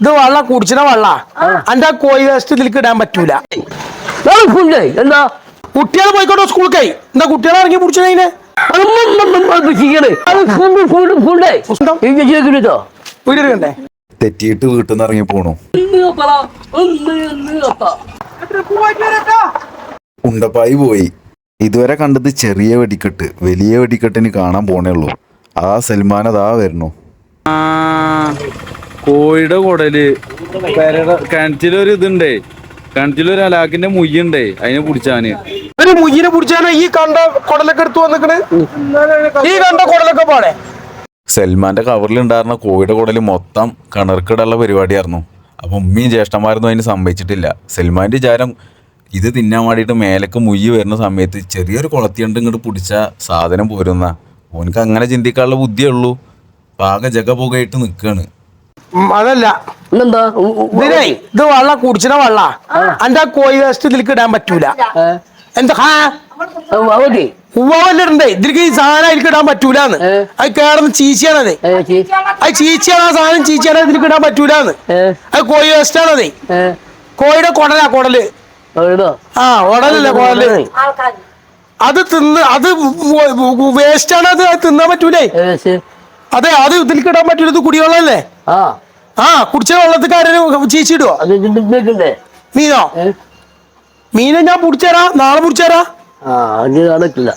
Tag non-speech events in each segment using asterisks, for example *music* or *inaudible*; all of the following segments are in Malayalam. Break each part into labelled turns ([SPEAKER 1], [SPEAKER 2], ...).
[SPEAKER 1] ഇത് വെള്ളം കുടിച്ചിന വെള്ള. എന്റെ കോഴി വേസ്റ്റ് ഇതിലേക്ക് ഇടാൻ പറ്റൂല.
[SPEAKER 2] എന്താ?
[SPEAKER 1] കുട്ടികൾ പോയിക്കോട്ടെ സ്കൂളിൽ എന്താ കുട്ടികളെ ഇറങ്ങി പിടിച്ചതിനെ എടുക്കണ്ടേ
[SPEAKER 3] തെറ്റിയിട്ട് വീട്ടിൽ നിന്ന് ഇറങ്ങി പോണു. ഉണ്ടപ്പായി പോയി. ഇതുവരെ കണ്ടത് ചെറിയ വെടിക്കെട്ട്. വലിയ വെടിക്കെട്ടിന് കാണാൻ പോണേ ഉള്ളൂ. ആ സൽമാൻ അതാ വരണു
[SPEAKER 4] കോഴിയുടെ കുടൽ. പെരട കിണറ്റിലൊരു ഇതുണ്ടേ. കിണറ്റിലൊരു അലാക്കിന്റെ മുയ്യുണ്ടേ. അതിനെ പിടിച്ചാന്.
[SPEAKER 1] ഒരു മുയ്യിനെ പിടിച്ചാണ് ഈ കണ്ട കുടലൊക്കെ എടുത്തു വന്നിക്കണ്? ഈ കണ്ട കുടലൊക്കെ പാടെ.
[SPEAKER 3] സൽമാന്റെ കവറിലുണ്ടായിരുന്ന കോഴിയുടെ കുടൽ മൊത്തം കിണർക്കിടുള്ള പരിപാടിയായിരുന്നു. അപ്പൊ ഉമ്മയും ജ്യേഷ്ഠന്മാരൊന്നും അതിന് സംഭവിച്ചിട്ടില്ല സൽമാന്റെ വിചാരം ഇത് തിന്നാൻ വേണ്ടിയിട്ട് മേലക്ക് മുയ്യ് വരുന്ന സമയത്ത് ചെറിയൊരു കുളത്തിയുണ്ട് ഇങ്ങോട്ട് പിടിച്ച സാധനം പോരുന്ന. ഓനക്ക് അങ്ങനെ ചിന്തിക്കാനുള്ള ബുദ്ധിയേ ഉള്ളൂ. പാക ജഗ പുകയിട്ട് നിൽക്കുകയാണ്
[SPEAKER 1] അതല്ല.
[SPEAKER 2] എന്താ
[SPEAKER 1] ഇതിനെ ഇത് വള്ള കുടിച്ചിന വള്ള. എന്റെ കോഴി വേസ്റ്റ് ഇതിലേക്ക് ഇടാൻ പറ്റൂല? എന്താ ഉവ്വല്ലണ്ടേ ഇതിലേക്ക് ഈ സാധനം അതിലേക്ക് ഇടാൻ പറ്റൂലെന്ന്. അത് കേറുന്ന ചീച്ചയാണത്. അത് ചീച്ചയാണ് ആ സാധനം ചീച്ചയാണ് ഇതിലേക്ക് ഇടാൻ പറ്റൂലെന്ന്. അത് കോഴി വേസ്റ്റ് ആണത്. കോഴിയുടെ കുടലാ കുടൽ. ആ കുടലല്ല കുടൽ. അത് തിന്ന് അത് വേസ്റ്റ് ആണ് അത് അത് തിന്നാൻ പറ്റൂലേ? അതെ അത് ഇതിലേക്ക് ഇടാൻ പറ്റൂല ഇത് കുടിവെള്ളല്ലേ?
[SPEAKER 2] ആ.
[SPEAKER 1] കുടിച്ച വെള്ളത്തിൽ കാര്യം ചീച്ചിടുവോ മീനോ? മീനെ ഞാൻ പിടിച്ചേരാ നാളെ പിടിച്ചേരാ?
[SPEAKER 2] നടക്കില്ല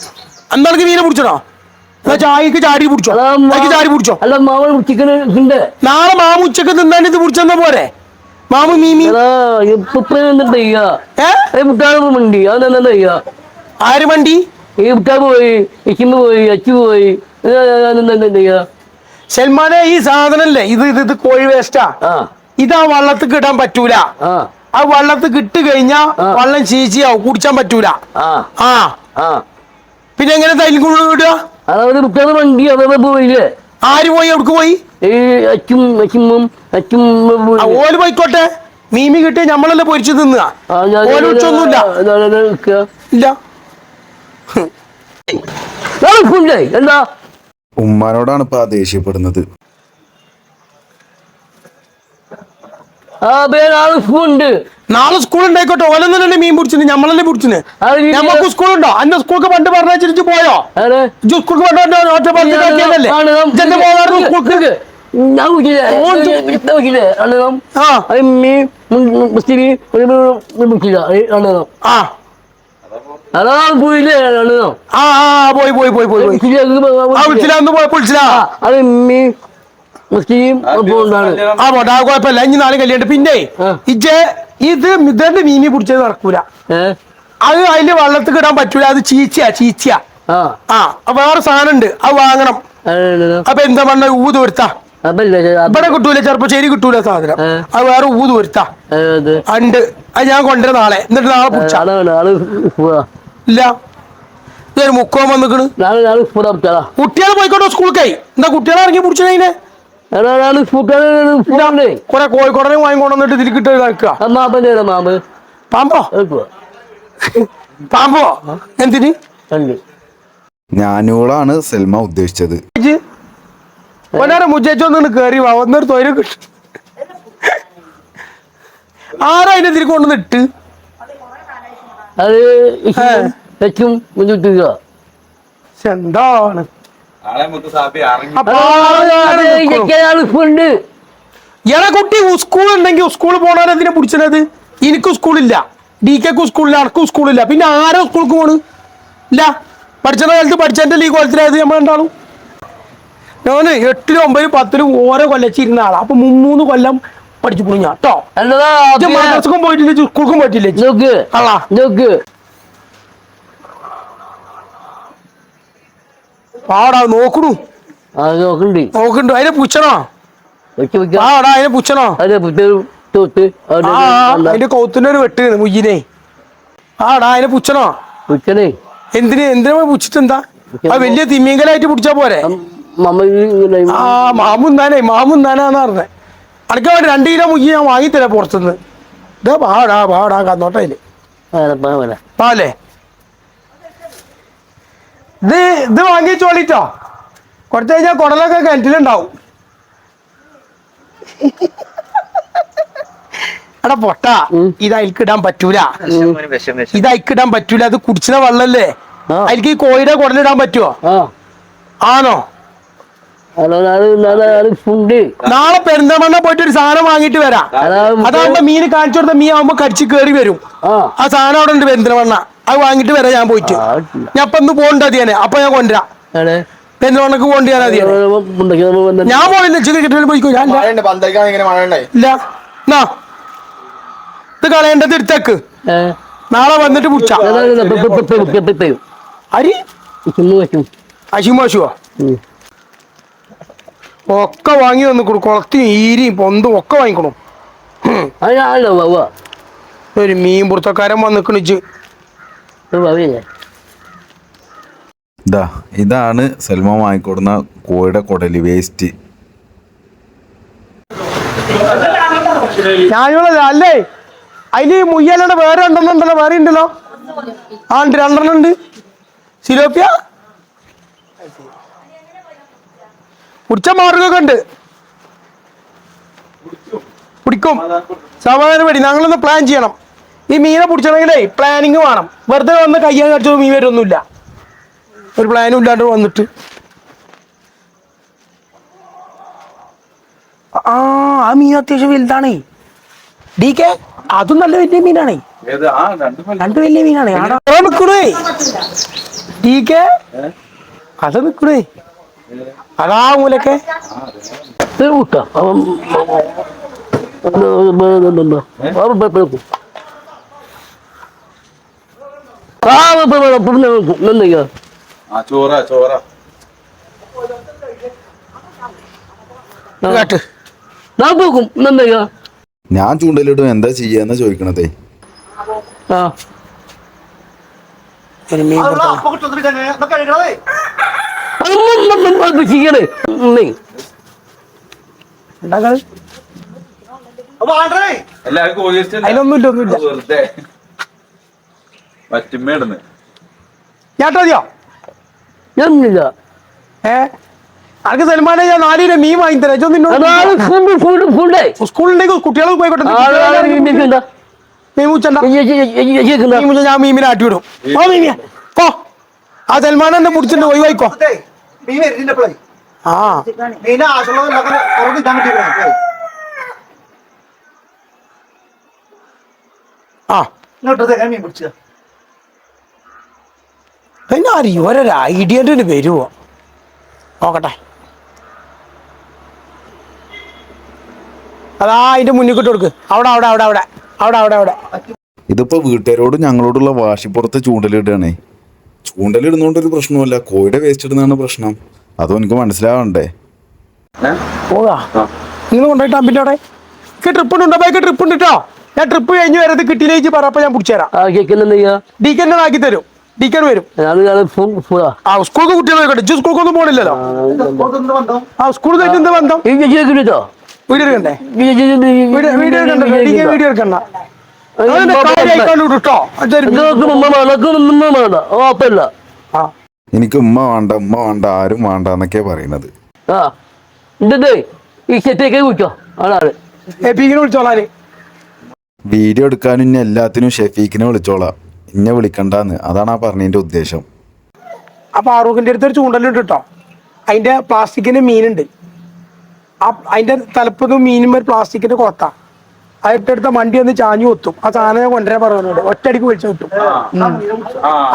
[SPEAKER 1] മീനെ പിടിച്ചോ എന്നാ ചായക്ക് ചാടി പിടിച്ചോ. ചാടി പിടിച്ചോ.
[SPEAKER 2] അല്ല ഉണ്ട്
[SPEAKER 1] നാളെ മാമു ഉച്ചയ്ക്ക് തിന്നാൻ ഇത് പിടിച്ചെന്നാ പോരെ? മാമു മീമി
[SPEAKER 2] മണ്ടി
[SPEAKER 1] ആര് വണ്ടി
[SPEAKER 2] ഈ പോയി പോയി അച്ചു പോയി എന്താ
[SPEAKER 1] സൽമാനെ ഈ സാധനല്ലേ? ഇത് ഇത് ഇത് കോഴി വേസ്റ്റാ ഇതാ ആ വള്ളത്തിൽ കിട്ടാൻ പറ്റൂല.
[SPEAKER 2] ആ.
[SPEAKER 1] വള്ളത്ത് വള്ളത്തിൽ കിട്ട് കഴിഞ്ഞാ വള്ളം ചീച്ചിയാവും കുടിച്ചാൻ പറ്റൂല.
[SPEAKER 2] ആ.
[SPEAKER 1] പിന്നെ എങ്ങനെ തൈലും കൂടുതൽ ഇടുക?
[SPEAKER 2] അതായത് മുട്ടാണ് വണ്ടി അതെ പോയില്ലേ
[SPEAKER 1] ആര് പോയി എവിടെ പോയി? ഓൽ പോയിക്കോട്ടെ. മീമി കിട്ടിയ നമ്മളല്ലേ പൊരിച്ചു തിന്നുക? ഓൽ ഉച്ചൊന്നുമില്ല ഇല്ല? *laughs*
[SPEAKER 2] എന്താ?
[SPEAKER 3] ഉമ്മാനോടാണ് ഇപ്പൊ ആ ദേഷ്യപ്പെടുന്നത്
[SPEAKER 1] നാളെ സ്കൂൾ ഉണ്ടായിക്കോട്ടെ ഓലൊന്നല്ലേ മീൻ പിടിച്ചിന് നമ്മളല്ലേ പിടിച്ചിന് ഞമ്മക്ക് സ്കൂളുണ്ടോ അന്റെ സ്കൂൾക്ക് പണ്ട് പറഞ്ഞിട്ട് പോയോ സ്കൂൾക്ക് പണ്ട് ഒറ്റ പറഞ്ഞിട്ടല്ലേ സ്കൂൾക്ക്. ആ
[SPEAKER 2] മീൻ മുസ്ലിം.
[SPEAKER 1] ആ
[SPEAKER 2] അതാ പോയില്ലേ
[SPEAKER 1] ആ ആ പോയി പോയി പോയി പോയി വിളിച്ചില്ല
[SPEAKER 2] ആ, അത് മീ മുസ്ലിം പോണ്ടാണ്
[SPEAKER 1] ആ പോട്ടെ ആ കുഴപ്പമില്ല. ഇനി നാളെ കല്യാണ്ട് പിന്നെ
[SPEAKER 2] ആ.
[SPEAKER 1] ഇജ്ജ് ഇത് മിതന്റെ മീനി പിടിച്ചത് നടക്കൂല. അത് അതിൽ വെള്ളത്തിൽ കിടാൻ പറ്റൂല. അത് ചീച്ചയാ ചീച്ചയാ.
[SPEAKER 2] ആ.
[SPEAKER 1] വേറെ സാധനം ഉണ്ട് അത് വാങ്ങണം. അപ്പൊ എന്താ പറഞ്ഞ? ഊത് വരുത്താ ഇവിടെ കിട്ടൂല ചെറുപ്പശ്ശേരി കിട്ടൂല സാധനം. അത് വേറെ ഊത് വരുത്താ
[SPEAKER 2] അത്
[SPEAKER 1] ഉണ്ട്. അത് ഞാൻ കൊണ്ടുവരാം നാളെ. എന്നിട്ട് നാളെ പിടിച്ചാ. ഇല്ല. ഇതൊരു മുക്കോ വന്നിക്കണ്.
[SPEAKER 2] നാളെ നാളെ പോടാ പിടിച്ചാളാ.
[SPEAKER 1] കുട്ടികൾ പോയിക്കോട്ടെ സ്കൂൾക്കായി എന്താ കുട്ടികളെ ഇറങ്ങി പിടിച്ചതിനെ കുറെ കോഴിക്കോടനെ വാങ്ങിക്കൊണ്ടിട്ട് ഇതിൽ കിട്ടി ഇതാക്കുക
[SPEAKER 2] ആ മാപ്പന്റെ ഇടാ മാമ്പ്
[SPEAKER 1] പാമ്പോ? പാമ്പോ? എന്തിന്?
[SPEAKER 3] ഞാനൂളാണ് സൽമ ഉദ്ദേശിച്ചത്.
[SPEAKER 1] ഒന്നേരം മുജൊന്ന് കേറി വാ. ഒന്നൊരു തൊഴിൽ കിട്ടും. ആരാ അതിനെ തിരികെ കൊണ്ടുവന്ന് ഇട്ട്
[SPEAKER 2] അത് വെച്ചും മുന്നിട്ടുക
[SPEAKER 1] ശ്ശെ, എന്താണ്.
[SPEAKER 2] ഉണ്ട്
[SPEAKER 1] കുട്ടി സ്കൂൾ ഉണ്ടെങ്കിൽ സ്കൂൾ പോണാൻ എന്തിനാ പിടിച്ചത് എനിക്ക് സ്കൂളില്ല. ഡി കെക്കും സ്കൂളില്ല അനക്കും സ്കൂളില്ല. പിന്നെ ആരോ സ്കൂൾക്ക് പോണ്? ഇല്ല. പഠിച്ചത് കാലത്ത് പഠിച്ചതിന്റെ ലീഗ് കൊല്ലത്തിലായത് നമ്മൾ ഉണ്ടാളും ഞാൻ എട്ടിലും ഒമ്പതിലും പത്തിലും ഓരോ കൊല്ലച്ചിരുന്ന ആളാ. അപ്പൊ മുമ്മൂന്ന് കൊല്ലം പഠിച്ചു പോയി ഞാൻ കേട്ടോ മദ്രസക്കും പോയിട്ടില്ല സ്കൂൾക്കും പോയിട്ടില്ല ഇജ്ജ്.
[SPEAKER 2] നോക്ക്
[SPEAKER 1] കള്ളാ.
[SPEAKER 2] നോക്ക്
[SPEAKER 1] പാടാ നോക്കണു.
[SPEAKER 2] നോക്കണ്ട്.
[SPEAKER 1] നോക്കണ്ടു. അതിനെ പുച്ഛണോ പാടാ അതിനെ പുച്ഛണോ
[SPEAKER 2] അതെ
[SPEAKER 1] അതിന്റെ കൗത്തിന്റെ ഒരു വെട്ട് മുയ്യിനെ. ആടാ അതിനെ പുച്ഛണോ
[SPEAKER 2] ഉച്ചനെ
[SPEAKER 1] എന്തിന് എന്തിനാ പുച്ഛിട്ട് എന്താ? ആ വലിയ തിമ്മീങ്കലായിട്ട് പിടിച്ചാ പോരെ?
[SPEAKER 2] ആ ഇങ്ങനെ
[SPEAKER 1] ആ മാമു മാമുന്നാനാന്ന് പറഞ്ഞേ. അനക്ക് വേണ്ടി രണ്ട് കിലോ മുയ്യ ഞാൻ വാങ്ങിത്തരാം പുറത്തുനിന്ന്. ഇതാ പാടാ പാടാ കന്നോട്ടെ
[SPEAKER 2] അതിന്
[SPEAKER 1] പാലേ? ഇത് ഇത് വാങ്ങി വാങ്ങിച്ചോളിട്ടോ കുറച്ച് കഴിഞ്ഞാൽ കുടലൊക്കെ കിണറ്റിലുണ്ടാവും. എടാ പൊട്ട ഇത് അതിൽക്ക് ഇടാൻ പറ്റൂല. ഇത് അതിൽക്ക് ഇടാൻ പറ്റൂല അത് കുടിച്ചിന വെള്ളല്ലേ?
[SPEAKER 2] ആ.
[SPEAKER 1] അതിൽക്ക് ഈ കോഴിയുടെ കുടലിടാൻ പറ്റുമോ ആണോ? നാളെ പെരിന്തമണ്ണ പോയിട്ട് ഒരു സാധനം വാങ്ങിട്ട് വരാം.
[SPEAKER 2] അതാവുമ്പോ-
[SPEAKER 1] മീന് മീൻ കാണിച്ചു കൊടുത്ത മീൻ ആവുമ്പോ കടിച്ച് കേറി വരും.
[SPEAKER 2] ആ.
[SPEAKER 1] ആ സാധനം അവിടെ ഉണ്ട് പെരിന്തമണ്ണ അത് വാങ്ങിട്ട് വരാം ഞാൻ പോയിട്ട്. ഞാൻ അപ്പൊ ഇന്ന് പോകണ്ട അതിയാനെ. അപ്പൊ ഞാൻ കൊണ്ടുവരാം. പെരുന്നോണക്ക് പോകണ്ട ഞാൻ അതിയാനെ. ഞാൻ പോയില്ല ചിക്കൻ കിട്ടിയാൽ പോയിക്കോ ഞാൻ ഇല്ല. എന്നാ ഇത് കളയേണ്ടത് എടുത്തേക്ക്. നാളെ വന്നിട്ട് പിടിച്ച. അരി? അശിമോശുവോ ഒക്കെ വാങ്ങി വന്നിക്കണു കുളത്തി ഈരിയും പൊന്തും ഒക്കെ വാങ്ങിക്കണു ഒരു മീൻ പുറത്തക്കാരൻ
[SPEAKER 2] വന്നിക്കണിച്ച്
[SPEAKER 3] ഇതാ ഇതാണ് സെൽമ വാങ്ങിക്കൊടുന്ന കോഴിയുടെ കൊടലി വേസ്റ്റ്.
[SPEAKER 1] ഞാനുള്ള അല്ലേ? അതിൽ മുയ്യലയുടെ വേറെ രണ്ടെണ്ണം ഉണ്ടല്ലോ വേറെ ഉണ്ടല്ലോ. ആ ഉണ്ട് രണ്ടെണ്ണം ഉണ്ട്. സിലോപ്പിയ? പിടിച്ച മാർഗമൊക്കെ ഉണ്ട്. പിടിക്കും സമാധാനപ്പെടി പടി ഞങ്ങളൊന്ന് പ്ലാൻ ചെയ്യണം. ഈ മീനെ പിടിച്ചണമെങ്കിലേ പ്ലാനിങ് വേണം വെറുതെ വന്ന് കയ്യാൻ കടിച്ചത് മീൻ വരുമൊന്നുമില്ല ഒരു പ്ലാനും ഇല്ലാണ്ട് വന്നിട്ട് ആ ആ മീൻ അത്യാവശ്യം വലുതാണേ ഡി കെ അതും നല്ല വലിയ മീനാണേ രണ്ട് വലിയ മീനാണേ അതാ നിക്കണേ ഡി കെ അത് നിക്കണേ അതാ മൂലക്കെ
[SPEAKER 2] കൂട്ടാ ആ
[SPEAKER 4] ആ ചോറ ചോറ.
[SPEAKER 1] കേട്ട്
[SPEAKER 2] ഞാൻ പോകും. നന്നയ്യ
[SPEAKER 3] ഞാൻ ചൂണ്ടലിടും എന്താ ചെയ്യാന്ന് ചോദിക്കണതേ.
[SPEAKER 2] ആ. ചെയ്യണേ?
[SPEAKER 1] അതിലൊന്നുമില്ല ഒന്നുമില്ല
[SPEAKER 4] വെറുതെ പറ്റുമ്മേടുന്ന്
[SPEAKER 1] ഞാട്ടതിയോ
[SPEAKER 2] ഞാനില്ല.
[SPEAKER 1] ഏ? അനക്ക് സൽമാനെ ഞാൻ നാല് കിലോ മീൻ വാങ്ങി തരാം സ്കൂളിലേക്ക് കുട്ടികൾ പോയിക്കോട്ടെ മീൻ മുച്ചണ്ട ഞാൻ മീമിനെ ആട്ടി വിടും ഓ മീമിയ പോ. ആ സൽമാൻ എന്നെ പിടിച്ചിട്ട് ഒഴിവായിക്കോ ആ. ആ.
[SPEAKER 5] ഇങ്ങോട്ടത്തെ മീൻ പിടിച്ചത്
[SPEAKER 1] പിന്നെ അറിയോ ഓരോ ഐഡിയന്റെ വരുമോ നോക്കട്ടെ. അതാ അതിന്റെ മുന്നിൽ കൊടുക്ക്. അവിടെ അവിടെ അവിടെ അവിടെ. അവിടെ അവിടെ അവിടെ.
[SPEAKER 3] ഇതിപ്പോ വീട്ടുകാരോട് ഞങ്ങളോടുള്ള വാശിപ്പുറത്ത് ചൂണ്ടലിടുകയാണേ. ചൂണ്ടലിടുന്നോണ്ട് ഒരു പ്രശ്നമല്ല കോഴിയുടെ വേസ്റ്റ് ഇടുന്നതാണ് പ്രശ്നം. അതും എനിക്ക് മനസ്സിലാവണ്ടേ?
[SPEAKER 1] പോകാ. നിങ്ങൾ കൊണ്ടുപോയിട്ട് അമ്പിന്റെ അവിടെ. ട്രിപ്പ് ഉണ്ടോ ബൈക്ക് ട്രിപ്പ് ഉണ്ട് കേട്ടോ ഞാൻ ട്രിപ്പ് കഴിഞ്ഞ് വരത് കിട്ടിയിലേക്ക് പറ അപ്പൊ ഞാൻ പിടിച്ചുതരാം.
[SPEAKER 2] ആ കേൾക്കുന്നയ്യ
[SPEAKER 1] ഡി കെ ആക്കി തരും. ഡി വരും. ആ. സ്കൂൾക്ക് കുട്ടികൾ പോയിക്കോട്ടെ ഇജ്ജ് സ്കൂൾക്കൊന്നും പോണില്ലല്ലോ? ആ സ്കൂൾ കഴിഞ്ഞ എന്ത് ബന്ധം? വീഡിയോ എടുക്കണ്ടേ? വീഡിയോ എടുക്കണ്ട വീഡിയോ എടുക്കണ്ട.
[SPEAKER 3] എനിക്ക് ഉമ്മ വേണ്ട ഉമ്മ വേണ്ട ആരും വേണ്ട എന്നൊക്കെയാ പറയുന്നത്. വീഡിയോ എടുക്കാനും എല്ലാത്തിനും ഷെഫീഖിനെ വിളിച്ചോളാം. ഇന്നെ വിളിക്കണ്ടെന്ന്. അതാണ് ആ പറഞ്ഞതിന്റെ ഉദ്ദേശം.
[SPEAKER 1] ആ ഫാറൂഖിന്റെ അടുത്ത് ഒരു ചൂണ്ടലുണ്ട് കേട്ടോ അതിന്റെ പ്ലാസ്റ്റിക്കിന്റെ മീനുണ്ട്. ആ തലപ്പത്ത് മീനും ഒരു പ്ലാസ്റ്റിക്കിന്റെ കൊത്ത. അതിട്ടടുത്ത വണ്ടി ഒന്ന് ചാഞ്ഞു കൊത്തും. ആ സാധനം കൊണ്ടുവരാൻ പറഞ്ഞോണ്ട്. ഒറ്റയടിക്ക് വിളിച്ചു കിട്ടും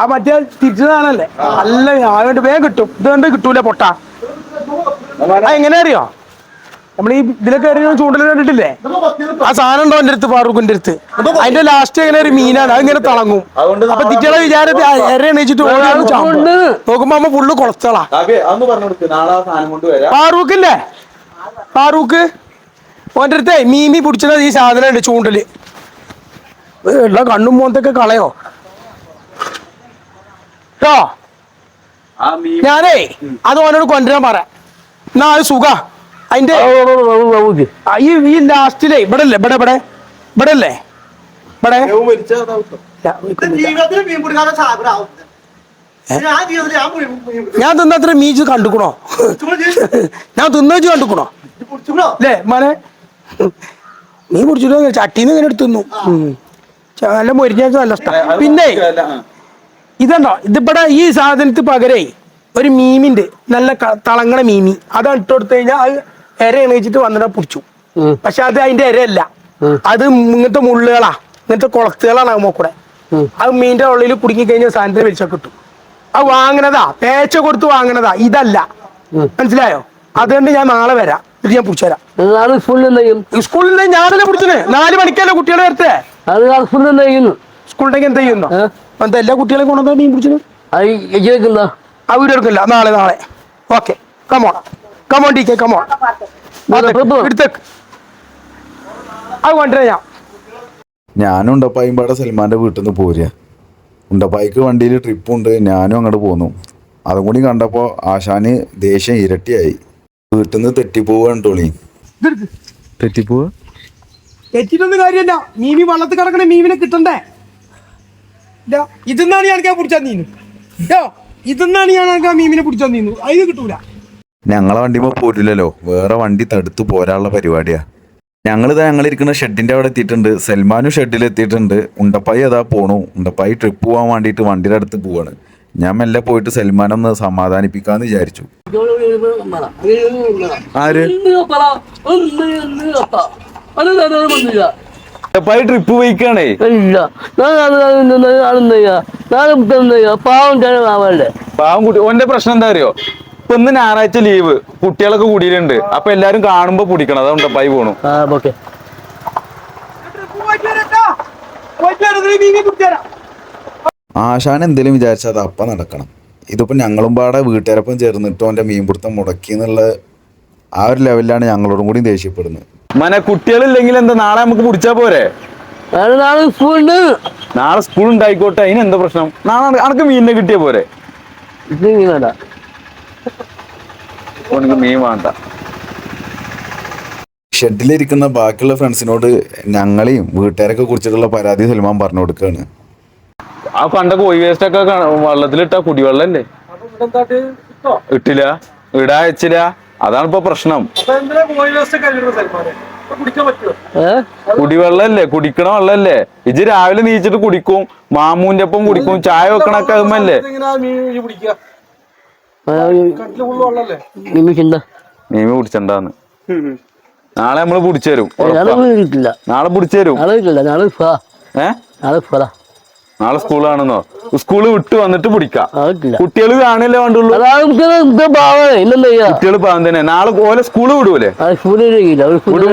[SPEAKER 1] ആ മറ്റേ തിരിച്ചു സാധനല്ലേ? അല്ല അതുകൊണ്ട് വേഗം കിട്ടും. ഇത് കണ്ട് കിട്ടൂല പൊട്ട. എങ്ങനെ അറിയോ? നമ്മൾ ഈ ഇതിലൊക്കെ ചൂണ്ടൽ കണ്ടിട്ടില്ലേ? ആ സാധനം ഉണ്ടോ എന്റെ അടുത്ത് ഫാറൂഖിന്റെ അടുത്ത് അതിന്റെ ലാസ്റ്റ് എങ്ങനെ ഒരു മീനാണ് അതിങ്ങനെ തിളങ്ങും. അപ്പൊ തിറ്റളെ വിചാരത്തിൽ എര എണീച്ചിട്ട് ഓടി. നോക്കുമ്പോ അമ്മ ഫുള്ള്
[SPEAKER 4] വരാം.
[SPEAKER 1] ഫാറൂഖില്ലേ? ഫാറൂഖ് ഓന്റെ അടുത്തേ മീമി പിടിച്ചത് ഈ സാധനം ഉണ്ട് ചൂണ്ടൽ. ഉള്ള കണ്ണും മോന്തൊക്കെ കളയോ? കേട്ടോ ഞാനേ അത് ഓനോട് കൊണ്ടുവരാൻ പറയാം എന്നാ അത് സുഖ. അതിന്റെ ആ, ഈ ഈ ലാസ്റ്റിലേ ഇവിടെ അല്ലേ ഇവിടെ. ഇവിടെ ഇവിടെ അല്ലേ ഇവിടെ
[SPEAKER 5] ഞാൻ
[SPEAKER 1] തിന്നത്ര മീച്ച് കണ്ടുക്കണോ? *laughs* ഞാൻ തിന്നു കണ്ടുക്കണോ? അല്ലേ മോനെ? മീൻ പിടിച്ചിട്ട് ചട്ടീന്ന് ഇങ്ങനെ എടുത്തുന്നു നല്ല മൊരിഞ്ഞ നല്ല ഇഷ്ടം പിന്നെ ഇതുണ്ടോ ഇതിപ്പടെ ഈ സാധനത്തിന് പകരേ ഒരു മീമിന്റെ നല്ല തളങ്ങണ മീമി. അതാണ് ഇട്ട് കൊടുത്തു കഴിഞ്ഞാൽ എര എണീച്ചിട്ട് വന്നിട്ട് പിടിച്ചു. പക്ഷെ അത് അതിന്റെ എരയല്ല. അത് ഇങ്ങനത്തെ മുള്ളുകളാ. ഇങ്ങനത്തെ കുളത്തുകളാണ് ആകുമ്പോ കൂടെ
[SPEAKER 2] ഉം.
[SPEAKER 1] അത് മീനിന്റെ ഉള്ളിൽ കുടുങ്ങി കഴിഞ്ഞാൽ സാധനത്തിന് വലിച്ച കിട്ടും. അത് വാങ്ങണതാ പേച്ച കൊടുത്ത് വാങ്ങണതാ ഇതല്ല. മനസ്സിലായോ? അതുകൊണ്ട് ഞാൻ നാളെ വരാം. ഇത് ഞാൻ പിടിച്ചുതരാം
[SPEAKER 2] നാളെ സ്കൂളിൽ നിന്ന്
[SPEAKER 1] സ്കൂളിൽ നിന്ന് ഞാനല്ലേ പിടിച്ചത് നാല് മണിക്കല്ലേ കുട്ടികളെ വരത്തെ?
[SPEAKER 2] അത് സ്കൂളിൽ
[SPEAKER 1] സ്കൂളിലേക്ക് എന്താ ചെയ്യുന്നു? എന്താ എല്ലാ കുട്ടികളെ കൊണ്ടുവന്നാ മീൻ പിടിച്ചത്?
[SPEAKER 2] അത്
[SPEAKER 1] അവരെടുക്കില്ല നാളെ നാളെ. Okay. Come on come on T K come on എടുത്തേക്ക്. അത് കൊണ്ടുവരാം. ഞാൻ
[SPEAKER 3] ഞാനും ഉണ്ടപ്പായും പാടെ സൽമാന്റെ വീട്ടിൽ നിന്ന് പോരുക ഉണ്ടപ്പായിക്ക് വണ്ടിയിൽ ട്രിപ്പ് ഉണ്ട്. ഞാനും അങ്ങോട്ട് പോന്നു. അതും കൂടി കണ്ടപ്പോൾ ആശാന് ദേഷ്യം ഇരട്ടിയായി. വീട്ടിൽ നിന്ന് തെറ്റിപ്പോവാണ് ടോളി
[SPEAKER 4] തെറ്റിപ്പോവാ?
[SPEAKER 1] തെറ്റിട്ടൊന്നും കാര്യമല്ല മീമി വള്ളത്തിൽ കിടക്കണ മീമിനെ കിട്ടണ്ടേ? ഇല്ല ഇതെന്നാണ് ഞാൻ പിടിച്ചാൽ നീന്നു. ഇതെന്നാണ് ഞാൻ ആ മീമിനെ പിടിച്ചാൽ നീന്നു. അതിന് കിട്ടൂല.
[SPEAKER 3] ഞങ്ങളെ വണ്ടിമോ പോരില്ലല്ലോ. വേറെ വണ്ടി തടുത്ത് പോരാനുള്ള പരിപാടിയാ. ഞങ്ങളിതാ ഞങ്ങളിരിക്കുന്ന ഷെഡിന്റെ അവിടെ എത്തിയിട്ടുണ്ട്. സൽമാനും ഷെഡിൽ എത്തിയിട്ടുണ്ട്. ഉണ്ടപ്പായി അതാ പോണു. ഉണ്ടപ്പായി ട്രിപ്പ് പോകാൻ വേണ്ടിയിട്ട് വണ്ടിയുടെ അടുത്ത് പോവാണ്. ഞാൻ മെല്ലെ പോയിട്ട് സൽമാനൊന്ന് സമാധാനിപ്പിക്കാന്ന് വിചാരിച്ചു. ആര്?
[SPEAKER 4] ഉണ്ടപ്പായി ട്രിപ്പ് പോയിക്കാണേ.
[SPEAKER 2] പാവം
[SPEAKER 4] കുട്ടി ഓന്റെ പ്രശ്നം എന്താ അറിയോ? ഇപ്പൊ ഇന്ന് ഞായറാഴ്ച ലീവ് കുട്ടികളൊക്കെ കൂടിയിട്ടുണ്ട്. അപ്പൊ എല്ലാരും കാണുമ്പോ പിടിക്കണം. അതുകൊണ്ട് പൈ പോണു
[SPEAKER 2] ഓക്കെ.
[SPEAKER 3] ആശാൻ എന്തെങ്കിലും വിചാരിച്ചാൽ അത് അപ്പം നടക്കണം. ഇതിപ്പോൾ ഞങ്ങളും പാടെ വീട്ടുകാരൊപ്പം ചേർന്നിട്ട് അവന്റെ മീൻപിടുത്തം മുടക്കി എന്നുള്ള ആ ഒരു ലെവലിലാണ് ഞങ്ങളോടും കൂടി ദേഷ്യപ്പെടുന്നത്.
[SPEAKER 4] മന കുട്ടികളില്ലെങ്കിൽ എന്താ നാളെ നമുക്ക് പിടിച്ചാ പോരെ?
[SPEAKER 2] നാളെ നാളെ സ്കൂളുണ്ട്
[SPEAKER 4] നാളെ സ്കൂൾ ഉണ്ടായിക്കോട്ടെ. അതിന് എന്താ പ്രശ്നം? നാളെ അനക്ക് മീനിനെ കിട്ടിയ പോരെ?
[SPEAKER 2] ഇത്
[SPEAKER 4] ഓനക്ക് മീൻ വേണ്ട
[SPEAKER 3] ഷെഡിലിരിക്കുന്ന ബാക്കിയുള്ള ഫ്രണ്ട്സിനോട് ഞങ്ങളെയും വീട്ടുകാരൊക്കെ കുറിച്ചിട്ടുള്ള പരാതി സൽമാൻ പറഞ്ഞു കൊടുക്കുകയാണ്
[SPEAKER 4] ആ പണ്ട കോഴി വേസ്റ്റ് ഒക്കെ വെള്ളത്തിലിട്ട കുടിവെള്ളല്ലേ? ഇട്ടില്ല ഇടാ വെച്ചില്ല. അതാണ് ഇപ്പൊ പ്രശ്നം. കുടിവെള്ളല്ലേ? കുടിക്കണ വെള്ളല്ലേ? ഇജ് രാവിലെ നീച്ചിട്ട് കുടിക്കും മാമൂന്റെ ഒപ്പം കുടിക്കും ചായ വെക്കണൊക്കെ അതുമല്ലേ?
[SPEAKER 2] നിമിഷണ്ട
[SPEAKER 4] നാളെ നമ്മൾ പിടിച്ചു തരും
[SPEAKER 2] നാളെ കിട്ടില്ല.
[SPEAKER 4] നാളെ പിടിച്ചു തരും.
[SPEAKER 2] നാളെ കിട്ടില്ല നാളെ
[SPEAKER 4] ഏ?
[SPEAKER 2] നാളെ ഫല
[SPEAKER 4] നാളെ സ്കൂളാണെന്നോ? സ്കൂൾ വിട്ട് വന്നിട്ട് പിടിക്കാം. കുട്ടികൾ കാണില്ലേ വേണ്ടുള്ളൂ കുട്ടികൾ പാവം? തന്നെ. നാളെ ഓലെ സ്കൂൾ വിടൂലേ?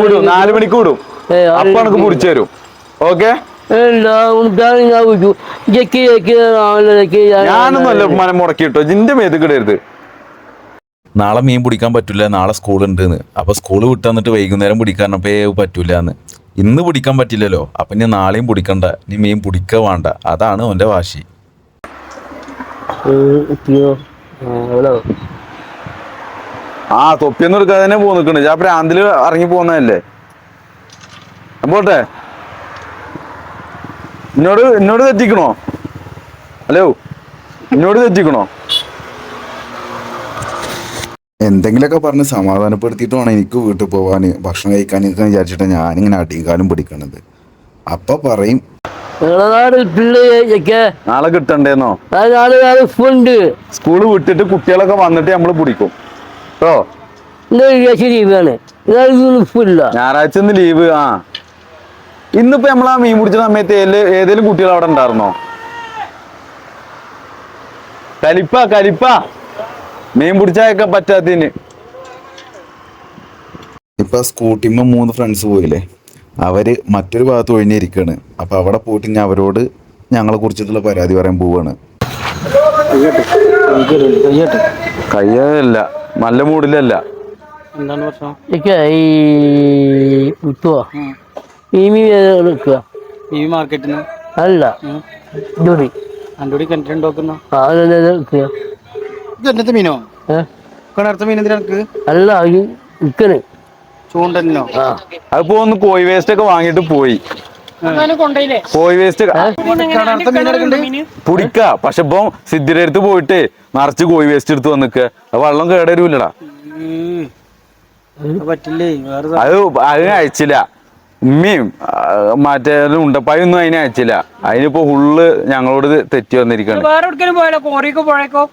[SPEAKER 4] വിടും നാല് മണിക്ക് വിടും. അപ്പൊ എനക്ക് പിടിച്ചു തരും. ഓക്കെ?
[SPEAKER 2] ഞാൻ
[SPEAKER 4] മനം മുടക്കിട്ടോ
[SPEAKER 3] നാളെ മീൻ പിടിക്കാൻ പറ്റില്ല നാളെ സ്കൂൾ ഉണ്ട് അപ്പൊ സ്കൂൾ വിട്ട് വന്നിട്ട് വൈകുന്നേരം പിടിക്കാനപ്പേ പറ്റൂല എന്ന് ഇന്ന് പിടിക്കാൻ പറ്റില്ലല്ലോ. അപ്പൊ ഇനി നാളെയും പിടിക്കണ്ട. നീ മീൻ പിടിക്ക വേണ്ട. അതാണ് ഓന്റെ വാശി.
[SPEAKER 4] ആ തൊപ്പിയൊന്നും എടുക്കാതെ തന്നെ പോന്നിക്കണ്. നിക്കണ് ഞാൻ പ്രാന്തിൽ ഇറങ്ങി പോന്നതല്ലേ? പോട്ടെ? എന്നോട് എന്നോട് തെറ്റിക്കണോ? ഹലോ? എന്നോട് തെറ്റിക്കണോ?
[SPEAKER 3] എന്തെങ്കിലുമൊക്കെ പറഞ്ഞ് സമാധാനപ്പെടുത്തിയിട്ട് വേണം എനിക്ക് വീട്ടിൽ പോകാൻ ഭക്ഷണം കഴിക്കാൻ എന്നൊക്കെ വിചാരിച്ചിട്ടാണ് ഞാനിങ്ങനെ അടികാലം പിടിക്കണത്. അപ്പൊ പറയും.
[SPEAKER 4] നാളെ കിട്ടണ്ടേന്നോ?
[SPEAKER 2] നാളെ നാളെ ഫുണ്ട്
[SPEAKER 4] സ്കൂൾ വിട്ടിട്ട് കുട്ടികളൊക്കെ വന്നിട്ട് നമ്മൾ പിടിക്കും. കേട്ടോ
[SPEAKER 2] ശരി ലീവാണ്.
[SPEAKER 4] ഞായറാഴ്ച ലീവ് ആ. ഇന്നിപ്പോ നമ്മൾ ആ മീൻ പിടിച്ച സമയത്ത് ഏതെങ്കിലും കുട്ടികൾ അവിടെ ഉണ്ടായിരുന്നോ? കലിപ്പ കലിപ്പ. മീൻ പിടിച്ചായൊക്കെ പറ്റാത്തതിന്.
[SPEAKER 3] ഇപ്പൊ സ്കൂട്ടിമ്മ മൂന്ന് ഫ്രണ്ട്സ് പോയില്ലേ? അവർ മറ്റൊരു ഭാഗത്ത് ഒഴിഞ്ഞിരിക്കുകയാണ് അപ്പൊ അവിടെ പോയിട്ട് ഞാൻ അവരോട് ഞങ്ങളെ കുറിച്ചിട്ടുള്ള പരാതി പറയാൻ പോവാണ്.
[SPEAKER 4] കയ്യല്ല. നല്ല മൂഡിലല്ല
[SPEAKER 2] പ്രശ്നം? ഈ കുത്തുവാ മീൻ എടുക്കുക?
[SPEAKER 6] ഈ മാർക്കറ്റിന്.
[SPEAKER 2] അല്ല. ജോലി
[SPEAKER 6] അണ്ടൂടി കിണറ്റിൽ
[SPEAKER 2] ഉണ്ടോക്കുന്നു. അതെ എടുക്കുക?
[SPEAKER 6] ഇതെന്നത്തെ മീനോ?
[SPEAKER 2] കിണറത്തെ
[SPEAKER 6] കിണർത്ത മീൻ എന്തിനാ എനിക്ക്
[SPEAKER 2] അല്ല ഇക്കന്
[SPEAKER 6] ചൂണ്ടനോ
[SPEAKER 2] ആ.
[SPEAKER 4] അതിപ്പോ ഒന്ന് കോഴി വേസ്റ്റ് ഒക്കെ വാങ്ങിട്ട് പോയി. കോഴി വേസ്റ്റ് പുടിക്ക. പക്ഷെ ഇപ്പൊ സിദ്ധിയുടെ അടുത്ത് പോയിട്ട് നിറച്ച് കോഴി വേസ്റ്റ് എടുത്ത് വന്നിക്ക. വെള്ളം
[SPEAKER 6] വേറെ
[SPEAKER 4] അത് അത് അയച്ചില്ല. ഉമ്മയും ആ, മറ്റേ ഉണ്ടപ്പായൊന്നും അതിനെ അയച്ചില്ല. അതിനിപ്പോ ഫുള്ള് ഞങ്ങളോട് തെറ്റി വന്നിരിക്കണം.
[SPEAKER 7] വേറെ എവിടേക്കും പോയാലോ? കോറിക്കോ പോയേക്കോ?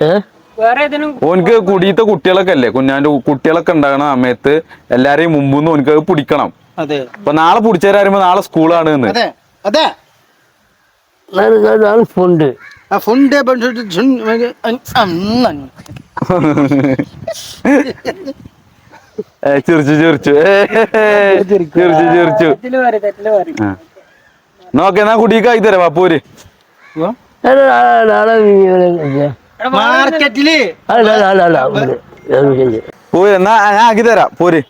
[SPEAKER 2] ഏ?
[SPEAKER 7] വേറെ
[SPEAKER 4] ഓനിക്ക് കുടിയത്തെ കുട്ടികളൊക്കെ അല്ലേ കുഞ്ഞാന്റെ കുട്ടികളൊക്കെ ഉണ്ടാകുന്ന സമയത്ത് എല്ലാരെയും മുമ്പ് ഓനിക്ക് അത് പിടിക്കണം.
[SPEAKER 6] അതെ.
[SPEAKER 4] അപ്പൊ നാളെ പിടിച്ചേരാറുമ്പോ നാളെ സ്കൂളാണ് എന്ന്
[SPEAKER 6] അതെ. അതെ
[SPEAKER 2] ഫുണ്ട്. *laughs*
[SPEAKER 4] ചിരിച്ചു ചിരിച്ചു ചിരിച്ചു ചിരിച്ചു നോക്കെ എന്നാ കുടിയൊക്കെ ആയി തരാം പോര്
[SPEAKER 2] നാളെ നാളെ നാളെ മാർക്കറ്റിൽ.
[SPEAKER 4] പോര് എന്നാ ഞാൻ ആക്കി തരാം പോര്.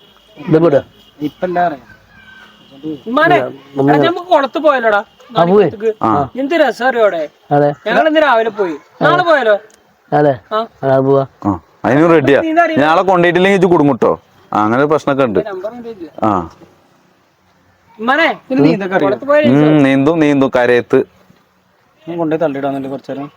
[SPEAKER 7] കുളത്ത് പോയാലോടാ. എന്ത് രസം അറിയോടെ
[SPEAKER 2] അതെ.
[SPEAKER 7] ഞങ്ങൾ ഇന്ന് രാവിലെ പോയി. നാളെ പോയാലോ?
[SPEAKER 2] അതെ.
[SPEAKER 7] ആ.
[SPEAKER 2] അതാ പോവാ.
[SPEAKER 4] റെഡിയാ ഞാളെ ഇത് കുടുമുട്ടോ ആ, അങ്ങനെ ഒരു പ്രശ്നമൊക്കെ ഉണ്ട്. ആ. നീന്തും നീന്തും കരയത്ത്.
[SPEAKER 6] കൊണ്ടേ കുറച്ചേരം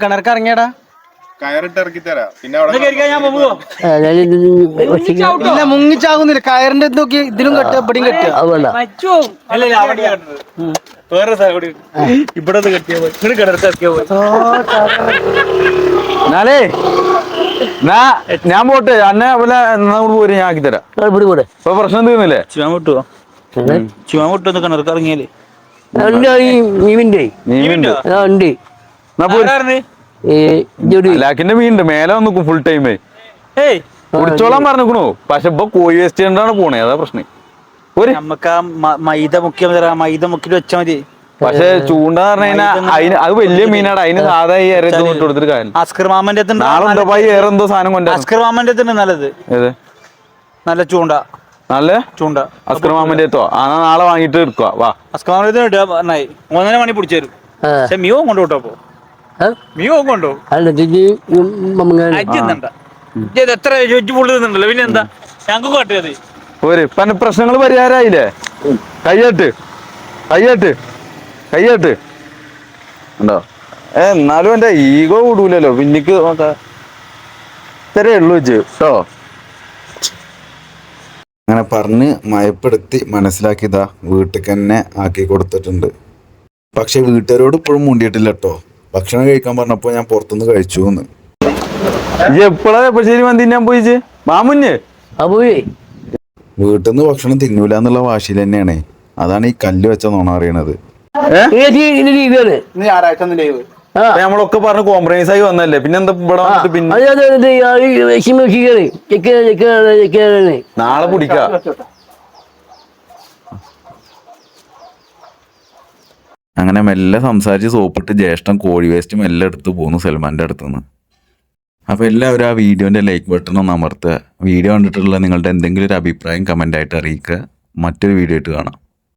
[SPEAKER 6] കിണർക്ക് ഇറങ്ങിയടാ.
[SPEAKER 8] കയറിട്ടിറക്കി തരാം. പിന്നെ അവിടെ
[SPEAKER 2] ആ, ഞാൻ ഇത് വെച്ചിട്ട്
[SPEAKER 6] ഇല്ല
[SPEAKER 2] ഇവിടെ വേണ്ട
[SPEAKER 4] എന്നാലേ എന്നാ ഞാൻ പോട്ടെ. അന്നെ പോലെ കൂടെ പോര് ഞാൻ ആക്കി തരാം.
[SPEAKER 2] ഇവിടെ കൂടെ
[SPEAKER 4] ഇപ്പൊ പ്രശ്നം തീർന്നില്ലേ?
[SPEAKER 2] അതെ. ഉണ്ട് ഈ മീമിന്റെ
[SPEAKER 4] മീനുണ്ട്
[SPEAKER 2] ആ ഉണ്ട്.
[SPEAKER 4] എന്നാ പോര്.
[SPEAKER 2] ഈ ഇതൊരു
[SPEAKER 4] ലാക്കിന്റെ മീനുണ്ട് മേലെ വന്നു ഫുൾ ടൈം കുടിച്ചോളാൻ പറഞ്ഞിക്കണു. പക്ഷെ ഇപ്പൊ കോഴി വേസ്റ്റ് ചെയ്യണ്ടാണ് പോണേ. അതാ പ്രശ്നം.
[SPEAKER 9] നമുക്ക് ആ മൈദ മുക്കിയ മൈദ മുക്കിട്ട് വെച്ചാൽ മതി.
[SPEAKER 4] പക്ഷെ ചൂണ്ട പറഞ്ഞു കഴിഞ്ഞാൽ അതിന് അത് വലിയ മീനാണ് അതിന് സാധാ ഈ ഏറെ ഇട്ട് കൊടുത്തിട്ട് കാര്യം
[SPEAKER 9] അസ്കർ മാമന്റെ
[SPEAKER 4] ഏറെ എന്തോ സാധനം കൊണ്ടുവരണം.
[SPEAKER 9] അസ്കർ മാമന്റെ അടുത്തുണ്ട് നല്ലത്. നല്ല ചൂണ്ട.
[SPEAKER 4] നല്ല?
[SPEAKER 9] ചൂണ്ട.
[SPEAKER 4] അസ്കർമാമന്റെ എത്തോ ആ നാളെ വാങ്ങിട്ട് എടുക്കുക വാ.
[SPEAKER 9] അസ്കർ മാമന്റെ ഒന്നര മണി പിടിച്ചു തരും. പക്ഷെ മിയോ കൊണ്ടുപോട്ടോ അപ്പൊ?
[SPEAKER 2] ആ?
[SPEAKER 9] മിയോ കൊണ്ടോ എത്ര പിന്നെ എന്താ? ഞങ്ങൾക്ക് കാട്ടിയത്
[SPEAKER 4] പോര്. പന പ്രശ്നങ്ങൾ പരിഹാരമായില്ലേ കയ്യട്ട്. കയ്യട്ട്. കയ്യട്ട്. ഉണ്ടോ ഏ എന്നാലും എന്റെ ഈഗോ കൂടൂലല്ലോ. പിന്നിക്ക് നോക്ക. ഇത്രേ ഉള്ളൂ വെച്ച് കേട്ടോ
[SPEAKER 3] അങ്ങനെ പറഞ്ഞ് മയപ്പെടുത്തി മനസ്സിലാക്കിയതാ വീട്ടിൽ തന്നെ ആക്കി കൊടുത്തിട്ടുണ്ട്. പക്ഷെ വീട്ടുകാരോട് ഇപ്പോഴും മുണ്ടിയിട്ടില്ല കേട്ടോ ഭക്ഷണം കഴിക്കാൻ പറഞ്ഞപ്പോൾ ഞാൻ പുറത്തുനിന്ന് കഴിച്ചു എന്ന്
[SPEAKER 4] എപ്പോഴാ എപ്പോ ശരി മന്തി ഞാൻ പോയിച്ച് മാമുഞ്ഞ്?
[SPEAKER 2] ആ പോയി.
[SPEAKER 3] വീട്ടിൽ നിന്ന് ഭക്ഷണം തിന്നൂല എന്നുള്ള വാശിയിൽ തന്നെയാണ്. അതാണ് ഈ കല്ല് വെച്ച നോണ അറിയണത്
[SPEAKER 6] ഞായറാഴ്ച ലീവ്.
[SPEAKER 4] നമ്മളൊക്കെ പറഞ്ഞ് കോംപ്രമൈസ് ആയി വന്നല്ലേ പിന്നെ എന്താ ഇവിടെ വന്നിട്ട് പിന്നെ? നാളെ പിടിക്കാം.
[SPEAKER 3] അങ്ങനെ മെല്ലെ സംസാരിച്ച് സോപ്പിട്ട് ജ്യേഷ്ഠൻ കോഴി വേസ്റ്റ് മെല്ലെ എടുത്ത് പോകുന്നു സൽമാന്റെ അടുത്തുനിന്ന് അപ്പോൾ എല്ലാവരും ആ വീഡിയോന്റെ ലൈക്ക് ബട്ടൺ ഒന്ന് അമർത്തുക. വീഡിയോ കണ്ടിട്ടുള്ള നിങ്ങളുടെ എന്തെങ്കിലും ഒരു അഭിപ്രായം കമന്റായിട്ട് അറിയിക്കുക. മറ്റൊരു വീഡിയോ ആയിട്ട് കാണാം.